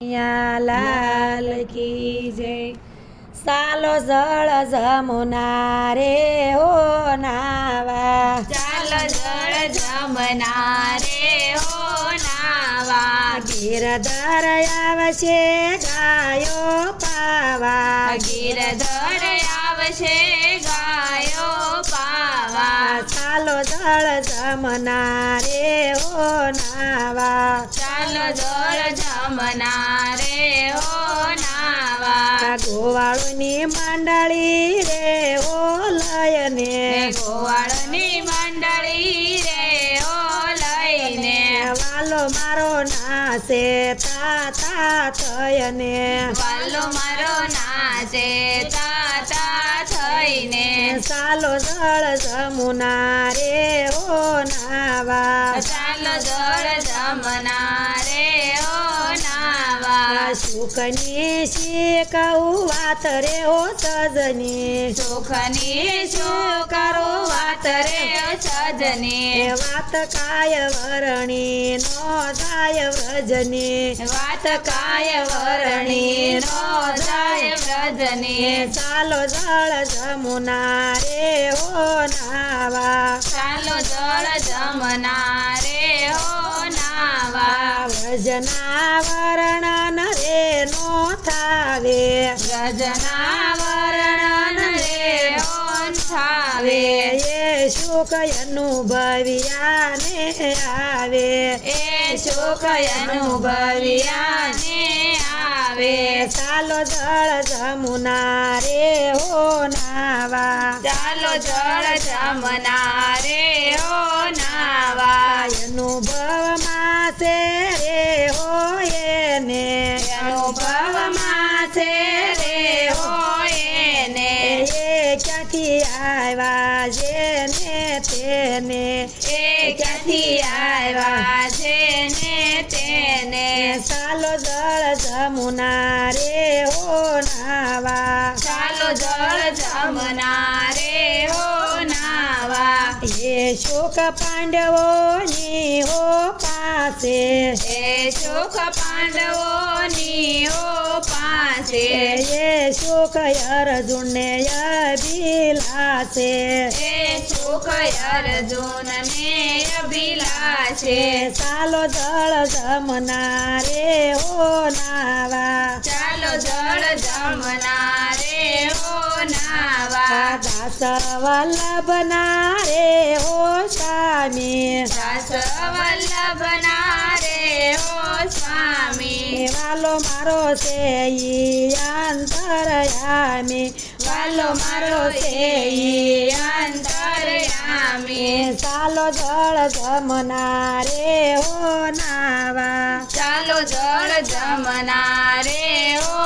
લાલ કી જય. સાલો જળ જમુના રે હો નાવા. ચાલો જળ જમના રે હો નાવા. ગીરધર આવશે ગાયો પાવા. ગીરધર આવશે ગાયો પાવા. ચાલો જળ જમના રે હો નાવા. ચાલો જળ જમના રે હો નાવા. ગોવાળોની મંડળી રે ઓ લયને. ગોવાળની મંડળી રે ઓ લયને. વાલો મારો નાશે તાતા થયને. વાલો મારો નાશે તાતા થઈને ચાલો જળ જમુના રે ઓ નાવા. ચાલો જળ નાવા સુખની શીખવું વાત રે ઓ સજની સુખની શું કરો વાત રે સજની એ વાત કાય વરણી નો જાય વ્રજની વાત કાય વરણી નો જાય વ્રજની ચાલો જળ જમુના રે ઓ નાવા ચાલો જળ જમના રે હો નાવા વ્રજના વર્ણન રે નો થાવે વ્રજના વર્ણન રે ઓન થાવે એ સુખ અનુભવ્યા ને આવે એ સુખ અનુભવ્યા ને આવે ચાલો જળ જમુના રે હો નાવા ચાલો જળ જમના રે હો અનુભવમાં છે રે હોય ને એ ક્યાંથી આવ્યા છે ને તેને? એ ક્યાંથી આવ્યા છે ને તેને ચાલો જળ જમુના રે હો નાવા. ચાલો જળ જમના રે હો નાવા. એ શોક પાંડવોની પાસે. એ સુખ પાંડવોની હો પાસે. એ સુખ અર્જુનને અભિલાષે. એ સુખ અર્જુન ને અભિલાષે ચાલો જળ જમનારે ઓ હો નાવા દાસ વલ્લભના રે ઓ સ્વામી. દાસ વલ્લભના રે ઓ સ્વામી. વાલો મારો છે અંતરયામી. વાલો મારો છે અંતરયામી. ચાલો જળ જમના રે ઓ નાવા. ચાલો જળ જમના રે નાવા